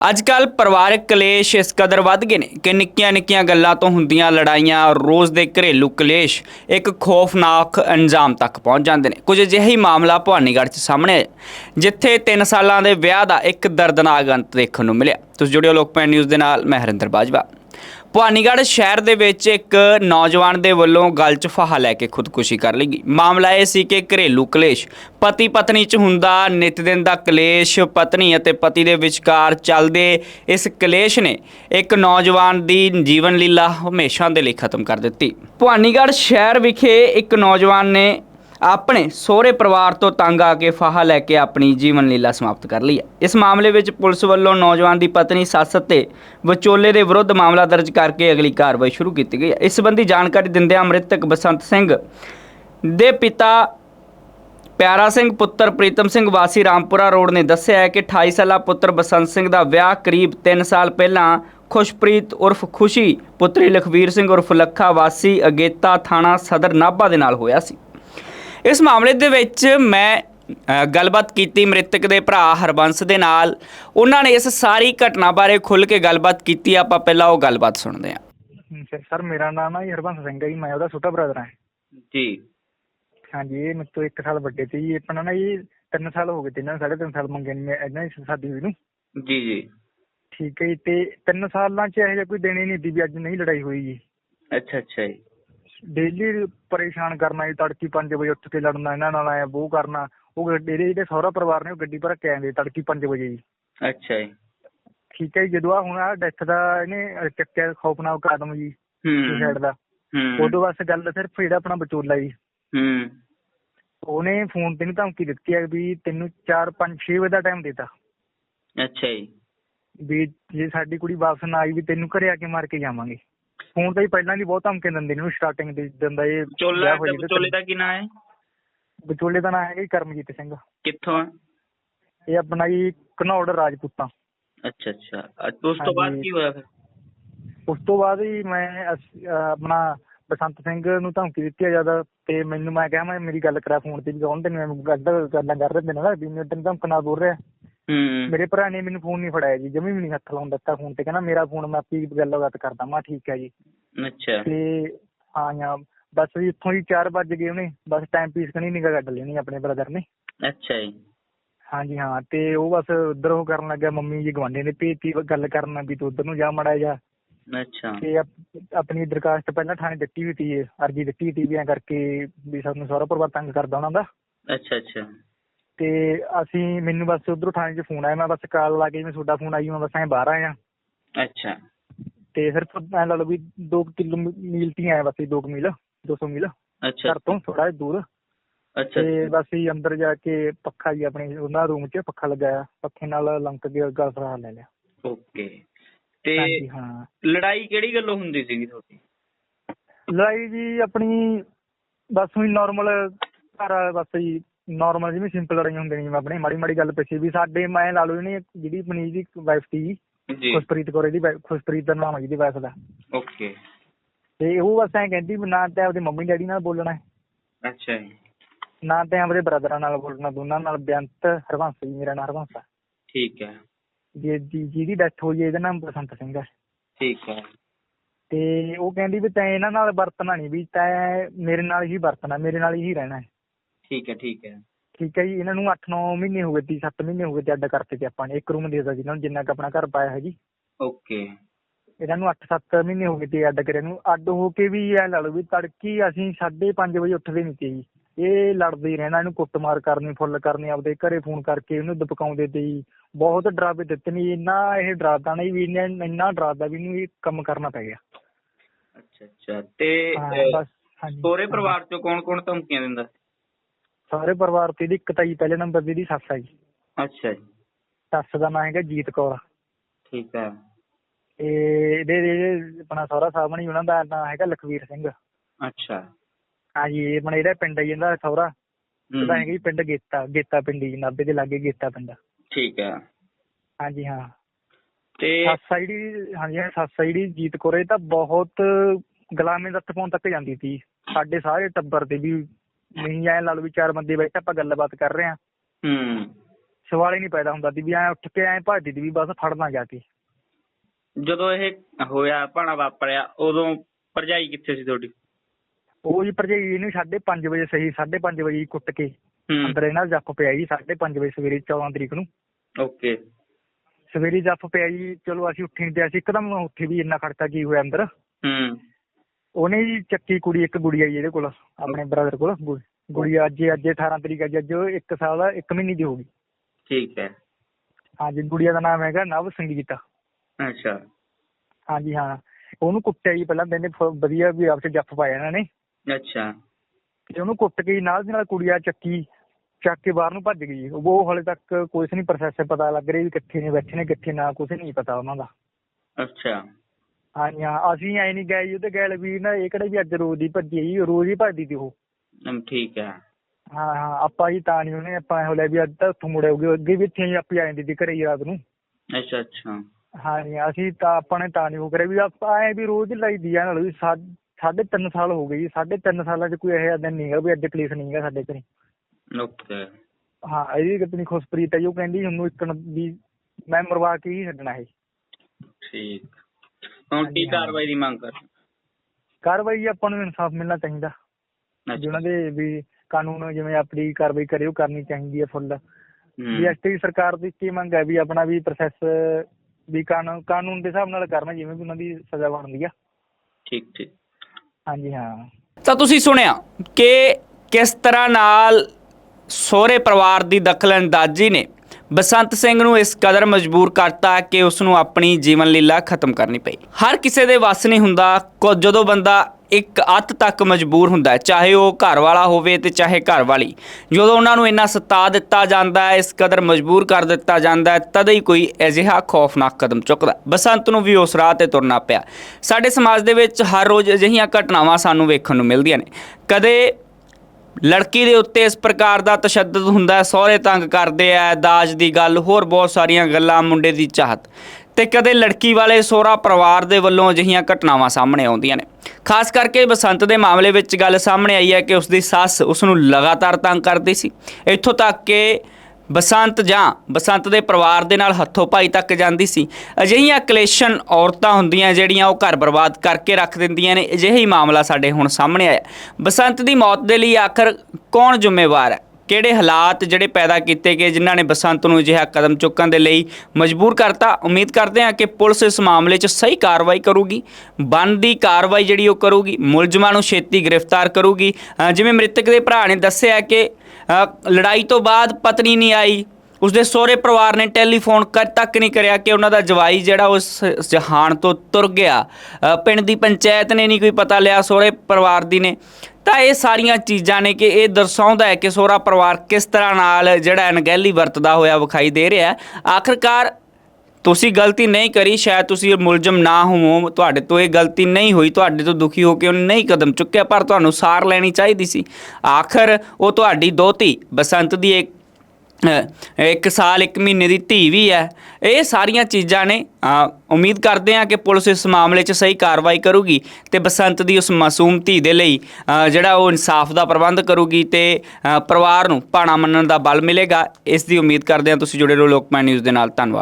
ਅੱਜ ਕੱਲ ਪਰਿਵਾਰਕ ਕਲੇਸ਼ ਇਸ ਕਦਰ ਵੱਧ ਗਏ ਨੇ ਕਿ ਨਿੱਕੀਆਂ ਨਿੱਕੀਆਂ ਗੱਲਾਂ ਤੋਂ ਹੁੰਦੀਆਂ ਲੜਾਈਆਂ ਰੋਜ਼ ਦੇ ਘਰੇਲੂ ਕਲੇਸ਼ ਇੱਕ ਖੌਫਨਾਕ ਅੰਜਾਮ ਤੱਕ ਪਹੁੰਚ ਜਾਂਦੇ ਨੇ। ਕੁਝ ਅਜਿਹਾ ਹੀ ਮਾਮਲਾ ਭਵਾਨੀਗੜ੍ਹ 'ਚ ਸਾਹਮਣੇ ਆਇਆ ਜਿੱਥੇ 3 ਸਾਲਾਂ ਦੇ ਵਿਆਹ ਦਾ ਇੱਕ ਦਰਦਨਾਕ ਅੰਤ ਦੇਖਣ ਨੂੰ ਮਿਲਿਆ। ਤੁਸੀਂ ਜੁੜਿਓ ਲੋਕਪਾਲ ਨਿਊਜ਼ ਦੇ ਨਾਲ, ਮੈਂ ਹਰਿੰਦਰ ਬਾਜਵਾ। ਭਵਾਨੀਗੜ੍ਹ ਸ਼ਹਿਰ ਦੇ ਵਿੱਚ ਇੱਕ ਨੌਜਵਾਨ ਦੇ ਵੱਲੋਂ ਗਲ 'ਚ ਫਾਹਾ ਲੈ ਕੇ ਖੁਦਕੁਸ਼ੀ ਕਰ ਲਈ ਗਈ। ਮਾਮਲਾ ਇਹ ਸੀ ਕਿ ਘਰੇਲੂ ਕਲੇਸ਼ ਪਤੀ ਪਤਨੀ 'ਚ ਹੁੰਦਾ ਨਿਤ ਦਿਨ ਦਾ ਕਲੇਸ਼, ਪਤਨੀ ਅਤੇ ਪਤੀ ਦੇ ਵਿਚਕਾਰ ਚੱਲਦੇ ਇਸ ਕਲੇਸ਼ ਨੇ ਇੱਕ ਨੌਜਵਾਨ ਦੀ ਜੀਵਨ ਲੀਲਾ ਹਮੇਸ਼ਾ ਦੇ ਲਈ ਖਤਮ ਕਰ ਦਿੱਤੀ। ਭਵਾਨੀਗੜ੍ਹ ਸ਼ਹਿਰ ਵਿਖੇ ਇੱਕ ਨੌਜਵਾਨ ਨੇ ਆਪਣੇ ਸਹੁਰੇ ਪਰਿਵਾਰ ਤੋਂ ਤੰਗ ਆ ਕੇ ਫਾਹਾ ਲੈ ਕੇ ਆਪਣੀ ਜੀਵਨ ਲੀਲਾ ਸਮਾਪਤ ਕਰ ਲਈ ਹੈ। ਇਸ ਮਾਮਲੇ ਵਿੱਚ ਪੁਲਿਸ ਵੱਲੋਂ ਨੌਜਵਾਨ ਦੀ ਪਤਨੀ, ਸੱਸ ਤੇ ਵਿਚੋਲੇ ਦੇ ਵਿਰੁੱਧ ਮਾਮਲਾ ਦਰਜ ਕਰਕੇ ਅਗਲੀ ਕਾਰਵਾਈ ਸ਼ੁਰੂ ਕੀਤੀ ਗਈ ਹੈ। ਇਸ ਸੰਬੰਧੀ ਜਾਣਕਾਰੀ ਦਿੰਦਿਆਂ ਮ੍ਰਿਤਕ ਬਸੰਤ ਸਿੰਘ ਦੇ ਪਿਤਾ ਪਿਆਰਾ ਸਿੰਘ ਪੁੱਤਰ ਪ੍ਰੀਤਮ ਸਿੰਘ ਵਾਸੀ ਰਾਮਪੁਰਾ ਰੋਡ ਨੇ ਦੱਸਿਆ ਹੈ ਕਿ 28 ਸਾਲਾ ਪੁੱਤਰ ਬਸੰਤ ਸਿੰਘ ਦਾ ਵਿਆਹ ਕਰੀਬ 3 ਸਾਲ ਪਹਿਲਾਂ ਖੁਸ਼ਪ੍ਰੀਤ ਉਰਫ ਖੁਸ਼ੀ, ਪੁੱਤਰੀ ਲਖਵੀਰ ਸਿੰਘ ਉਰਫ ਲੱਖਾ ਵਾਸੀ ਅਗੇਤਾ ਥਾਣਾ ਸਦਰ ਨਾਭਾ ਦੇ ਨਾਲ ਹੋਇਆ ਸੀ। ਇਸ ਮਾਮਲੇ ਦੇ ਵਿੱਚ ਮੈਂ ਗੱਲਬਾਤ ਕੀਤੀ ਮ੍ਰਿਤਕ ਦੇ ਭਰਾ ਹਰਬੰਸ ਦੇ ਨਾਲ। ਉਹਨਾਂ ਨੇ ਇਸ ਸਾਰੀ ਘਟਨਾ ਬਾਰੇ ਖੁੱਲ ਕੇ ਗੱਲਬਾਤ ਕੀਤੀ। ਆਪਾਂ ਪਹਿਲਾਂ ਉਹ ਗੱਲਬਾਤ ਸੁਣਦੇ ਹਾਂ। ਸਰ ਮੇਰਾ ਨਾਮ ਹੈ ਹਰਬੰਸ ਸਿੰਘ ਹੈ ਜੀ। ਮੈਂ ਉਹਦਾ ਛੋਟਾ ਬ੍ਰਦਰ ਹਾਂ। ਜੀ। ਹਾਂਜੀ ਇਹ ਮੇਰੇ ਤੋਂ 1 ਸਾਲ ਵੱਡੇ ਤੇ ਜੀ। ਆਪਣਾ ਨਾ ਜੀ 3 ਸਾਲ ਹੋ ਗਏ ਤੇ ਇਹਨਾਂ ਨੂੰ ਸਾਢੇ ਤਿੰਨ ਸਾਲ ਮੰਗੇ ਨੇ ਇਹਨਾਂ ਦੀ ਸ਼ਾਦੀ ਹੋਈ ਨੂੰ। ਜੀ ਜੀ। ਠੀਕ ਹੈ ਜੀ ਤੇ 3 ਸਾਲਾਂ ਚ ਇਹੋ ਜਿਹਾ ਕੋਈ ਦਿਨ ਹੀ ਨਹੀਂ ਦੀ ਵੀ ਅੱਜ ਨਹੀਂ ਲੜਾਈ ਹੋਈ ਜੀ। ਅੱਛਾ ਅੱਛਾ ਜੀ। ਡੇਲੀ ਪਰੇਸ਼ਾਨ ਕਰਨਾ ਜੀ ਤੜਕੀ 5 ਵਜੇ ਉੱਠ ਕੇ ਲੜਨਾ ਇਹਨਾਂ ਨਾਲ ਆਇਆ ਉਹ ਕਰਨਾ ਉਹ ਗੱਡੀ ਦੇ ਜਿਹੜੇ ਸਹੁਰਾ ਪਰਿਵਾਰ ਨੇ ਉਹ ਗੱਡੀ ਭਰ ਕੇ ਆਉਂਦੇ ਤੜਕੀ 5 ਵਜੇ ਜੀ। ਅੱਛਾ ਜੀ। ਠੀਕ ਹੈ ਜਦੋਂ ਆ ਹੁਣ ਆ ਡੈਥ ਦਾ ਇਹਨੇ ਚੱਕਿਆ ਖੌਫਨਾਕ ਕਦਮ ਜੀ ਹੂੰ। ਸਾਈਡ ਦਾ। ਉਦੋਂ ਬਸ ਗੱਲ ਸਿਰਫ ਜਿਹੜਾ ਆਪਣਾ ਵਿਚੋਲਾ ਜੀ। ਹੂੰ। ਉਹਨੇ ਫੋਨ ਤੇ ਨੂੰ ਧਮਕੀ ਦਿੱਤੀ ਹੈ ਵੀ ਤੈਨੂੰ 4 5 6 ਵਜੇ ਦਾ ਟਾਈਮ ਦਿੱਤਾ। ਅੱਛਾ ਜੀ। ਵੀ ਜੇ ਸਾਡੀ ਕੁੜੀ ਵਾਪਸ ਨਾ ਆਈ ਵੀ ਤੈਨੂੰ ਘਰੇ ਆ ਕੇ ਮਾਰ ਕੇ ਜਾਵਾਂਗੇ। ਫੋਨ ਤੇ ਹੀ ਪਹਿਲਾਂ ਦੀ ਬਹੁਤ ਧਮਕੀ ਦਿੰਦੇ ਨੇ ਉਹਨੂੰ ਸਟਾਰਟਿੰਗ ਦੇ ਦਿੰਦਾ ਇਹ ਚੋਲਾ ਵਿਆਹ ਹੋਈ ਤੇ ਚੋਲੇ ਦਾ ਕੀ ਨਾਂ ਹੈ? ਵਿਚੋਲੇ ਦਾ ਨਾਂ ਹੈਗਾ ਜੀ ਕਰਮਜੀਤ ਸਿੰਘ। ਕਿੱਥੋਂ ਆ ਇਹ ਆਪਣਾ ਜੀ ਘਨੌੜ ਰਾਜਪੂਤਾਂ। ਅੱਛਾ ਅੱਛਾ। ਉਸ ਤੋਂ ਬਾਅਦ ਹਾਂਜੀ। ਕੀ ਹੋਇਆ ਫਿਰ? ਉਸ ਤੋਂ ਬਾਅਦ ਹੀ ਮੈਂ ਅਸ- ਅਹ ਆਪਣਾ ਬਸੰਤ ਸਿੰਘ ਨੂੰ ਧਮਕੀ ਦਿੱਤੀ ਆ ਜਦ ਤੇ ਮੈਨੂੰ ਮੈਂ ਕਿਹਾ ਮੈਂ ਮੇਰੀ ਗੱਲ ਕਰਾ ਫੋਨ ਤੇ ਵੀ ਕੌਣ ਤੈਨੂੰ ਐਵੇਂ ਗੱਲਾਂ ਕਰ ਰਹੇ ਨੇ ਨਾ ਵੀ ਮੈਂ ਤੈਨੂੰ ਧਮਕ ਨਾਲ ਬੋਲ ਰਿਹਾ। ਮੇਰੇ ਭਰਾ ਨੇ ਮੈਨੂੰ ਫੋਨ ਨਹੀਂ ਫੜਾਇਆ ਜੀ ਜਮੀ ਵੀ ਨਹੀਂ ਹੱਥ ਲਾਉਣ ਦਿੱਤਾ ਫੋਨ ਤੇ ਕਹਿੰਦਾ ਮੇਰਾ ਫੋਨ ਮੈਂ ਆਪੀ ਗੱਲਬਾਤ ਕਰਦਾ ਮੈਂ ਠੀਕ ਹੈ ਜੀ। ਅੱਛਾ। ਤੇ ਹਾਂ ਜਾਂ ਬਸ ਵੀ ਇੱਥੋਂ ਹੀ 4 ਵੱਜ ਗਏ ਉਹਨੇ ਬਸ ਟਾਈਮ ਪੀਸ ਕਣੀ ਨਿਗਾ ਕੱਢ ਲੈਣੀ ਆਪਣੇ ਬ੍ਰਦਰ ਨੇ। ਅੱਛਾ ਜੀ। ਹਾਂਜੀ ਹਾਂ ਤੇ ਉਹ ਬਸ ਉਧਰ ਉਹ ਕਰਨ ਲੱਗਿਆ ਮੰਮੀ ਜੀ ਗਵਾਂਢੀ ਨੇ ਭੇਜਤੀ ਗੱਲ ਕਰਨ ਵੀ ਤੂੰ ਉਧਰ ਨੂੰ ਜਾ ਮੜਾ ਜਾ ਅੱਛਾ। ਤੇ ਆਪ- ਆਪਣੀ ਦਰਖਾਸਤ ਪਹਿਲਾਂ ਥਾਣੇ ਦਿੱਤੀ ਹੋਈ ਸੀ ਅਰਜੀ ਦਿੱਤੀ ਸੀ ਵੀ ਐਂ ਕਰਕੇ ਵੀ ਸਾਨੂੰ ਸਾਰਾ ਪਰਿਵਾਰ ਤੰਗ ਕਰਦਾ ਉਹਨਾਂ ਦਾ। ਅੱਛਾ ਅੱਛਾ। ਤੇ ਅਸੀਂ ਮੈਨੂੰ ਬਸ ਉਧਰੋਂ ਥਾਣੇ 'ਚ ਫੋਨ ਆਇਆ ਮੈਂ ਬਸ ਕਾਲ ਲਾ ਕੇ ਤੁਹਾਡਾ ਫੋਨ ਆਈ ਮੈਂ ਬਸ ਐਂ ਬਾਹਰ ਆਇਆ। ਅੱਛਾ। ਤੇ ਸਿਰਫ ਐਂ ਲਾ ਲਓ ਵੀ 2 ਕਿਲੋ ਮੀਲ ਤੀ ਆਇਆ ਬਸ 2 ਮੀਲ 200 ਮੀਲ। ਅੱਛਾ। ਘਰ ਤੋਂ ਥੋੜਾ ਜਿਹਾ ਦੂਰ। ਅੱਛਾ। ਤੇ ਬਸ ਹੀ ਅੰਦਰ ਜਾ ਕੇ ਪੱਖਾ ਜੀ ਆਪਣੇ ਉਹਨਾਂ ਰੂਮ 'ਚ ਪੱਖਾ ਲਗਾਇਆ ਪੱਖੇ ਨਾਲ ਲੰਕ ਕੇ ਗਲ ਫਰਾ ਲੈ ਲਿਆ। ਓਕੇ। ਤੇ ਹਾਂਜੀ ਹਾਂ। ਲੜਾਈ ਕਿਹੜੀ ਗੱਲੋਂ ਹੁੰਦੀ ਸੀਗੀ ਤੁਹਾਡੀ? ਲੜਾਈ ਜੀ ਆਪਣੀ ਬਸ ਵੀ ਨਾਰਮਲ ਘਰ ਬਸ ਜੀ ਨਾਰਮਲ ਜਿਵੇਂ ਸਿੰਪਲ ਲੜਾਈਆਂ ਹੁੰਦੀਆਂ ਨੇ ਜਿਵੇਂ ਆਪਣੇ ਮਾੜੀ ਮਾੜੀ ਗੱਲ ਪਿੱਛੇ ਵੀ ਸਾਡੇ ਮੈਂ ਲਾ ਲਓ ਇਹਨੇ ਜਿਹੜੀ ਮਨੀਸ਼ ਦੀ ਵਾਈਫ ਸੀ ਜੀ। ਖੁਸ਼ਪ੍ਰੀਤ ਕੌਰ ਇਹਦੀ wife- ਖੁਸ਼ਪ੍ਰੀਤ ਦਾ ਨਾਮ ਹੈ ਜਿਹਦੀ ਵਾਈਫ ਦਾ। ਓਕੇ ਤੇ ਉਹ ਬਸ ਐਂ ਕਹਿੰਦੀ ਵੀ ਨਾ ਤੇ ਆਪਦੇ ਮੰਮੀ ਡੈਡੀ ਨਾਲ ਬੋਲਣਾ ਹੈ, ਅੱਛਾ ਜੀ। ਨਾ ਤੇ ਆਪਦੇ ਬ੍ਰਦਰਾਂ ਨਾਲ ਬੋਲਣਾ ਦੋਨਾਂ ਨਾਲ ਬੇਅੰਤ ਹਰਵੰਸ ਜੀ ਮੇਰਾ ਨਾਮ ਹਰਵੰਸ ਆ। ਠੀਕ ਹੈ। ਜੇ ਜੀ- ਜਿਹਦੀ ਡੈਥ ਹੋਈ ਹੈ ਇਹਦਾ ਨਾਮ ਬਸੰਤ ਸਿੰਘ ਹੈ। ਠੀਕ ਹੈ। ਤੇ ਉਹ ਕਹਿੰਦੀ ਵੀ ਤੈਂ ਇਹਨਾਂ ਨਾਲ ਵਰਤਣਾ ਨਹੀਂ ਵੀ ਤੈਂ ਮੇਰੇ ਨਾਲ ਹੀ ਵਰਤਣਾ ਮੇਰੇ ਨਾਲ ਹੀ ਰਹਿਣਾ ਹੈ। ਠੀਕ ਹੈ ਠੀਕ ਹੈ। ਠੀਕ ਹੈ ਜੀ ਇਹਨਾਂ ਨੂੰ 8-9 ਮਹੀਨੇ ਹੋ ਗਏ ਤੀ 7 ਮਹੀਨੇ ਹੋ ਗਏ ਤੇ ਅੱਡ ਕਰਤੇ ਤੇ ਆਪਾਂ ਨੇ ਇੱਕ ਰੂਮ ਦੇ ਦਿੱਤਾ ਜੀ ਇਹਨਾਂ ਨੂੰ ਜਿੰਨਾ ਕੁ ਆਪਣਾ ਘਰ ਪਾਇਆ ਹੈ ਜੀ। ਓਕੇ। ਇਹਨਾਂ ਨੂੰ 8-7 ਮਹੀਨੇ ਹੋ ਗਏ ਤੇ ਅੱਡ ਕਰੇ ਨੂੰ ਅੱਡ ਹੋ ਕੇ ਵੀ ਐ ਲਾ ਲਓ ਵੀ ਤੜਕੀ ਅਸੀਂ 5:30 ਵਜੇ ਉੱਠਦੇ ਨਹੀਂ ਜੀ ਇਹ ਲੜਦੇ ਰਹਿਣਾ ਇਹਨੂੰ ਕੁੱਟਮਾਰ ਕਰਨੀ ਫੁੱਲ ਕਰਨੀ ਆਪਦੇ ਘਰੇ ਫੋਨ ਕਰਕੇ ਉਹਨੂੰ ਦਬਕਾਉਂਦੇ ਤੇ ਜੀ। ਬਹੁਤ ਡਰਾਵੇ ਦਿੱਤੇ ਨੇ ਇੰਨਾ ਇਹ ਡਰਾਦਾ ਨਹੀਂ ਵੀ ਇਹਨੇ ਇੰਨਾ ਡਰਾਦਾ ਵੀ ਇਹਨੂੰ ਇਹ ਕੰਮ ਕਰਨਾ ਪੈ ਗਿਆ। ਅੱਛਾ ਅੱਛਾ। ਤੇ ਹਾਂ ਬਸ ਹਾਂਜੀ। ਪਰਿਵਾਰ ਚੋਂ ਕੌਣ ਕੌਣ ਧਮਕੀਆਂ ਦਿੰਦਾ? ਸਾਰੇ ਪਰਿਵਾਰ ਤੇ ਇਹਦੀ ਇੱਕ ਤਾਂ ਜੀ ਪਹਿਲੇ ਨੰਬਰ ਦੀ ਇਹਦੀ ਸੱਸ ਹੈ ਜੀ। ਅੱਛਾ ਜੀ। ਸੱਸ ਦਾ ਨਾਂ ਹੈਗਾ ਜੀਤ ਕੌਰ। ਠੀਕ ਹੈ ਤੇ ਇਹਦੇ ਇਹਦੇ ਆਪਣਾ ਸਹੁਰਾ ਸਾਹਿਬ ਨੇ ਉਹਨਾਂ ਦਾ ਨਾਂ ਹੈਗਾ ਲਖਵੀਰ ਸਿੰਘ। ਅੱਛਾ। ਹਾਂਜੀ ਇਹ ਆਪਣਾ ਇਹਦਾ ਪਿੰਡ ਹੈ ਜੀ ਇਹਦਾ ਸਹੁਰਾ। ਉਹਦਾ ਹੈਗਾ ਜੀ ਪਿੰਡ ਗੇਤਾ ਗੇਤਾ ਪਿੰਡ ਜੀ ਨਾਭੇ ਦੇ ਲਾਗੇ ਗੇਤਾ ਪਿੰਡ। ਠੀਕ ਹੈ ਹਾਂਜੀ ਹਾਂ। ਤੇ ਸੱਸ ਆ ਜਿਹੜੀ ਹਾਂਜੀ ਹਾਂ, ਸੱਸ ਆ ਜਿਹੜੀ ਜੀਤ ਕੌਰ ਇਹ ਤਾਂ ਬਹੁਤ ਗੁਲਾਮੀ ਦਾ ਤੱਕ ਜਾਂਦੀ ਸੀ। ਸਾਡੇ ਸਾਰੇ ਟੱਬਰ ਦੇ ਵੀ ਨਹੀਂ ਐ ਲਾ ਲਓ ਵੀ ਚਾਰ ਬੰਦੇ ਬੈਠੇ ਆਪਾਂ ਗੱਲਬਾਤ ਕਰ ਰਹੇ ਆ ਹੂੰ। ਸਵਾਲ ਹੀ ਨਹੀਂ ਪੈਦਾ ਹੁੰਦਾ ਸੀ ਵੀ ਐ ਉੱਠ ਕੇ ਐ ਭੱਜਦੀ ਸੀ ਵੀ ਬਸ ਫੜਨਾ ਜਾ ਕੇ। ਜਦੋਂ ਇਹ ਹੋਇਆ ਭਾਣਾ ਵਾਪਰਿਆ ਉਦੋਂ ਭਰਜਾਈ ਕਿੱਥੇ ਸੀ ਤੁਹਾਡੀ? ਉਹ ਜੀ ਭਰਜਾਈ ਇਹਨੂੰ 5:30 ਵਜੇ ਸਹੀ 5:30 ਵਜੇ ਕੁੱਟ ਕੇ ਅੰਦਰ ਇਹਨਾਂ ਦਾ ਜੱਫ ਪਿਆ ਜੀ 5:30 ਵਜੇ ਸਵੇਰੇ 14 ਤਰੀਕ ਨੂੰ। ਓਕੇ। ਸਵੇਰੇ ਜੱਫ ਪਿਆ ਜੀ ਚਲੋ ਅਸੀਂ ਉੱਠੀ ਨਹੀਂ ਤੇ ਅਸੀਂ ਇੱਕਦਮ ਉੱਠੇ ਵੀ ਇੰਨਾ ਖੜਕਾ ਕੀ ਹੋਇਆ ਅੰਦਰ। ਹੂੰ। ਉਹਨੇ ਜੀ ਚੱਕੀ ਕੁੜੀ ਇੱਕ ਗੁੜੀ ਆਈ ਇਹਦੇ ਕੋਲ ਆਪਣੇ ਬ੍ਰਦਰ ਕੋਲ ਗੁੜੀ ਅੱਜ ਅੱਜ 18 ਤਰੀਕ ਅੱਜ ਅੱਜ 1 ਸਾਲ ਦਾ 1 ਮਹੀਨੇ ਦੀ ਹੋ ਗਈ। ਠੀਕ ਹੈ। ਹਾਂਜੀ ਗੁੜੀਆ ਦਾ ਨਾਮ ਹੈਗਾ ਨਵ ਸੰਗੀਤ। ਅੱਛਾ। ਹਾਂਜੀ ਹਾਂ। ਉਹਨੂੰ ਕੁੱਟਿਆ ਜੀ ਪਹਿਲਾਂ ਦਿਨ ਵਧੀਆ ਵੀ ਆਪਸ 'ਚ ਜੱਫ ਪਾਇਆ ਇਹਨਾਂ ਨੇ। ਅੱਛਾ। ਤੇ ਉਹਨੂੰ ਕੁੱਟ ਕੇ ਨਾਲ ਦੀ ਨਾਲ ਕੁੜੀਆ ਚੱਕੀ ਚੱਕ ਕੇ ਬਾਹਰ ਨੂੰ ਭੱਜ ਗਈ ਉਹ ਹਲੇ ਤੱਕ ਕੁਛ ਨਹੀਂ ਪ੍ਰੋਸੈਸ ਪਤਾ ਲੱਗ ਰਿਹਾ ਵੀ ਕਿੱਥੇ ਨੇ ਬੈਠੇ ਨੇ ਕਿੱਥੇ ਨਾ ਕੁਛ ਨਹੀਂ ਪਤਾ ਉਹਨਾਂ ਦਾ। ਅੱਛਾ। ਹਾਂ ਅਸੀਂ ਐ ਨਹੀਂ ਗਏ ਜੀ ਉਹਦੇ ਗੈਲ ਵੀ ਨਾ ਇਹ ਕਿਹੜੇ ਵੀ ਅੱਜ ਰੋਜ਼ ਦੀ ਭੱਜੀ ਹੈ ਜੀ ਰੋਜ਼ ਹੀ ਭੱਜਦੀ ਤੀ ਉਹ। ਹਮ, ਠੀਕ ਹੈ। ਹਾਂ ਹਾਂ ਆਪਾਂ ਜੀ ਤਾਂ ਨਹੀਂ ਉਹਨੇ ਆਪਾਂ ਇਹੋ ਲੈ ਵੀ ਅੱਜ ਤਾਂ ਉੱਥੋਂ ਮੁੜੇ ਹੋਗੇ ਅੱਗੇ ਵੀ ਇੱਥੇ ਹੀ ਆਪੀ ਆ ਜਾਂਦੀ ਸੀ ਘਰੇ ਹੀ ਰਾਤ ਨੂੰ। ਅੱਛਾ ਅੱਛਾ। ਹਾਂਜੀ ਅਸੀਂ ਤਾਂ ਆਪਾਂ ਨੇ ਤਾਂ ਨਹੀਂ ਉਹ ਕਰਿਆ ਵੀ ਆਪਾਂ ਐ ਵੀ ਰੋਜ਼ ਲਾਈਦੀ ਆ ਨਾਲ ਵੀ ਸਾ- ਸਾਢੇ ਤਿੰਨ ਸਾਲ ਹੋ ਗਏ ਜੀ ਸਾਢੇ ਤਿੰਨ ਸਾਲਾਂ 'ਚ ਕੋਈ ਇਹੋ ਜਿਹਾ ਦਿਨ ਨਹੀਂ ਵੀ ਅੱਜ ਕਲੇਸ਼ ਨਹੀਂ ਹੈਗਾ ਸਾਡੇ ਘਰੇ। ਓਕੇ। ਹਾਂ ਇਹਦੀ ਕਿਤਨੀ ਖੁਸ਼ਪ੍ਰੀਤ ਹੈ ਜੀ ਉਹ ਕਹਿੰਦੀ ਉਹਨੂੰ ਇੱਕ ਨ- ਵੀ ਮੈਂ ਮਰਵਾ ਕੇ ਹੀ ਛੱਡਣਾ ਇਹ। ਠੀਕ। ਹੁਣ ਕੀ। ਕਾਰਵਾਈ ਦੀ ਮੰਗ ਕਰ ਕਾਰਵਾਈ ਜੀ ਆਪਾਂ ਨੂੰ ਇਨਸਾਫ ਮਿਲਣਾ ਚਾਹੀਦਾ। ਉਹਨਾਂ ਦੇ ਵੀ ਕਾਨੂੰਨ ਜਿਵੇਂ ਆਪਣੀ ਕਾਰਵਾਈ ਕਰੇ ਉਹ ਕਰਨੀ ਚਾਹੀਦੀ ਹੈ ਫੁੱਲ ਹੂੰ, ਵੀ ਐਸਟੀ ਸਰਕਾਰ ਦੀ ਕੀ ਮੰਗ ਹੈ ਵੀ ਆਪਣਾ ਵੀ ਪ੍ਰੋਸੈਸ ਵੀ ਕਾਨੂੰਨ ਕਾਨੂੰਨ ਦੇ ਹਿਸਾਬ ਨਾਲ ਕਰਨਾ ਜਿਵੇਂ ਵੀ ਉਹਨਾਂ ਦੀ ਸਜ਼ਾ ਬਣਦੀ ਆ। ਠੀਕ ਠੀਕ। ਹਾਂਜੀ ਹਾਂ। ਤਾਂ ਤੁਸੀਂ ਸੁਣਿਆ ਕਿ ਕਿਸ ਤਰ੍ਹਾਂ ਨਾਲ ਸਹੁਰੇ ਪਰਿਵਾਰ ਦੀ ਦਖਲਅੰਦਾਜ਼ੀ ਨੇ ਬਸੰਤ ਸਿੰਘ ਨੂੰ ਇਸ ਕਦਰ ਮਜਬੂਰ ਕਰਤਾ ਕਿ ਉਸ ਨੂੰ ਆਪਣੀ ਜੀਵਨ ਲੀਲਾ ਖਤਮ ਕਰਨੀ ਪਈ। ਹਰ ਕਿਸੇ ਦੇ ਵੱਸ ਨਹੀਂ ਹੁੰਦਾ, ਕੋ ਜਦੋਂ ਬੰਦਾ ਇੱਕ ਅੱਤ ਤੱਕ ਮਜਬੂਰ ਹੁੰਦਾ ਹੈ, ਚਾਹੇ ਉਹ ਘਰ ਵਾਲਾ ਹੋਵੇ ਤੇ ਚਾਹੇ ਘਰ ਵਾਲੀ ਜਦੋਂ ਉਹਨਾਂ ਨੂੰ ਇੰਨਾ ਸਤਾ ਦਿੱਤਾ ਜਾਂਦਾ ਹੈ, ਇਸ ਕਦਰ ਮਜਬੂਰ ਕਰ ਦਿੱਤਾ ਜਾਂਦਾ ਹੈ, ਤਦ ਹੀ ਕੋਈ ਅਜਿਹਾ ਖੌਫਨਾਕ ਕਦਮ ਚੁੱਕਦਾ ਬਸੰਤ ਨੂੰ ਵੀ ਉਸ ਰਾਹ ਤੇ ਤੁਰਨਾ ਪਿਆ। ਸਾਡੇ ਸਮਾਜ ਦੇ ਵਿੱਚ ਹਰ ਰੋਜ਼ ਅਜਿਹੀਆਂ ਘਟਨਾਵਾਂ ਸਾਨੂੰ ਵੇਖਣ ਨੂੰ ਮਿਲਦੀਆਂ ਨੇ। ਕਦੇ ਲੜਕੀ ਦੇ ਉੱਤੇ ਇਸ ਪ੍ਰਕਾਰ ਦਾ ਤਸ਼ੱਦਦ ਹੁੰਦਾ ਹੈ, ਸਹੁਰੇ ਤੰਗ ਕਰਦੇ ਆ, ਦਾਜ ਦੀ ਗੱਲ, ਹੋਰ ਬਹੁਤ ਸਾਰੀਆਂ ਗੱਲਾਂ ਮੁੰਡੇ ਦੀ ਚਾਹਤ। ਤੇ ਕਦੇ ਲੜਕੀ ਵਾਲੇ ਸਹੁਰਾ ਪਰਿਵਾਰ ਦੇ ਵੱਲੋਂ ਅਜਿਹੀਆਂ ਘਟਨਾਵਾਂ ਸਾਹਮਣੇ ਆਉਂਦੀਆਂ ਨੇ। ਖਾਸ ਕਰਕੇ ਬਸੰਤ ਦੇ ਮਾਮਲੇ ਵਿੱਚ ਗੱਲ ਸਾਹਮਣੇ ਆਈ ਹੈ ਕਿ ਉਸ ਦੀ ਸੱਸ ਉਸ ਨੂੰ ਲਗਾਤਾਰ ਤੰਗ ਕਰਦੀ ਸੀ। ਇੱਥੋਂ ਤੱਕ ਕਿ ਬਸੰਤ ਜਾਂ ਬਸੰਤ ਦੇ ਪਰਿਵਾਰ ਦੇ ਨਾਲ ਹੱਥੋਂ ਭਾਈ ਤੱਕ ਜਾਂਦੀ ਸੀ। ਅਜਿਹੀਆਂ ਕਲੇਸ਼ਨ ਔਰਤਾਂ ਹੁੰਦੀਆਂ ਜਿਹੜੀਆਂ ਉਹ ਘਰ ਬਰਬਾਦ ਕਰਕੇ ਰੱਖ ਦਿੰਦੀਆਂ ਨੇ। ਅਜਿਹਾ ਹੀ ਮਾਮਲਾ ਸਾਡੇ ਹੁਣ ਸਾਹਮਣੇ ਆਇਆ। ਬਸੰਤ ਦੀ ਮੌਤ ਦੇ ਲਈ ਆਖਰ ਕੌਣ ਜ਼ਿੰਮੇਵਾਰ ਹੈ? ਕਿਹੜੇ ਹਾਲਾਤ ਜਿਹੜੇ ਪੈਦਾ ਕੀਤੇ ਗਏ ਜਿਨ੍ਹਾਂ ਨੇ ਬਸੰਤ ਨੂੰ ਅਜਿਹਾ ਕਦਮ ਚੁੱਕਣ ਦੇ ਲਈ ਮਜਬੂਰ ਕਰਤਾ? ਉਮੀਦ ਕਰਦੇ ਹਾਂ ਕਿ ਪੁਲਿਸ ਇਸ ਮਾਮਲੇ 'ਚ ਸਹੀ ਕਾਰਵਾਈ ਕਰੂਗੀ। ਬਣਦੀ ਕਾਰਵਾਈ ਜਿਹੜੀ ਉਹ ਕਰੂਗੀ, ਮੁਲਜ਼ਮਾਂ ਨੂੰ ਛੇਤੀ ਗ੍ਰਿਫਤਾਰ ਕਰੂਗੀ। ਜਿਵੇਂ ਮ੍ਰਿਤਕ ਦੇ ਭਰਾ ਨੇ ਦੱਸਿਆ ਕਿ ਲੜਾਈ ਤੋਂ ਬਾਅਦ ਪਤਨੀ ਨਹੀਂ ਆਈ। ਉਸਦੇ ਸਹੁਰੇ ਪਰਿਵਾਰ ਨੇ ਟੈਲੀਫੋਨ ਕਰ ਤੱਕ ਨਹੀਂ ਕਰਿਆ ਕਿ ਉਹਨਾਂ ਦਾ ਜਵਾਈ ਜਿਹੜਾ ਉਸ ਜਹਾਨ ਤੋਂ ਤੁਰ ਗਿਆ। ਪਿੰਡ ਦੀ ਪੰਚਾਇਤ ਨੇ ਨਹੀਂ ਕੋਈ ਪਤਾ ਲਿਆ ਸਹੁਰੇ ਪਰਿਵਾਰ ਦੀ ਨੇ। ਤਾਂ ਇਹ ਸਾਰੀਆਂ ਚੀਜ਼ਾਂ ਨੇ ਕਿ ਇਹ ਦਰਸਾਉਂਦਾ ਹੈ ਕਿ ਸਹੁਰਾ ਪਰਿਵਾਰ ਕਿਸ ਤਰ੍ਹਾਂ ਨਾਲ ਜਿਹੜਾ ਅਣਗਹਿਲੀ ਵਰਤਦਾ ਹੋਇਆ ਵਿਖਾਈ ਦੇ ਰਿਹਾ ਹੈ। ਆਖਰਕਾਰ ਤੁਸੀਂ ਗਲਤੀ ਨਹੀਂ ਕਰੀ, ਸ਼ਾਇਦ ਤੁਸੀਂ ਮੁਲਜ਼ਮ ਨਾ ਹੋਵੋ। ਤੁਹਾਡੇ ਤੋਂ ਇਹ ਗਲਤੀ ਨਹੀਂ ਹੋਈ, ਤੁਹਾਡੇ ਤੋਂ ਦੁਖੀ ਹੋ ਕੇ ਉਹਨੇ ਨਹੀਂ ਕਦਮ ਚੁੱਕਿਆ, ਪਰ ਤੁਹਾਨੂੰ ਸਾਰ ਲੈਣੀ ਚਾਹੀਦੀ ਸੀ। ਆਖਰ ਉਹ ਤੁਹਾਡੀ ਦੋਤੀ ਬਸੰਤ ਦੀ ਇੱਕ ਇੱਕ ਸਾਲ, ਇੱਕ ਮਹੀਨੇ ਦੀ ਧੀ ਵੀ ਹੈ। ਇਹ ਸਾਰੀਆਂ ਚੀਜ਼ਾਂ ਨੇ ਉਮੀਦ ਕਰਦੇ ਹਾਂ ਕਿ ਪੁਲਿਸ ਇਸ ਮਾਮਲੇ 'ਚ ਸਹੀ ਕਾਰਵਾਈ ਕਰੂਗੀ ਤੇ ਬਸੰਤ ਦੀ ਉਸ ਮਾਸੂਮ ਧੀ ਦੇ ਲਈ ਜਿਹੜਾ ਉਹ ਇਨਸਾਫ ਦਾ ਪ੍ਰਬੰਧ ਕਰੂਗੀ ਤੇ ਪਰਿਵਾਰ ਨੂੰ ਭਾਣਾ ਮੰਨਣ ਦਾ ਬਲ ਮਿਲੇਗਾ। ਇਸ ਦੀ ਉਮੀਦ ਕਰਦੇ ਹਾਂ ਤੁਸੀਂ ਜੁੜੇ ਰਹੋ ਲੋਕਮਨ ਨਿਊਜ਼ ਦੇ ਨਾਲ। ਧੰਨਵਾਦ।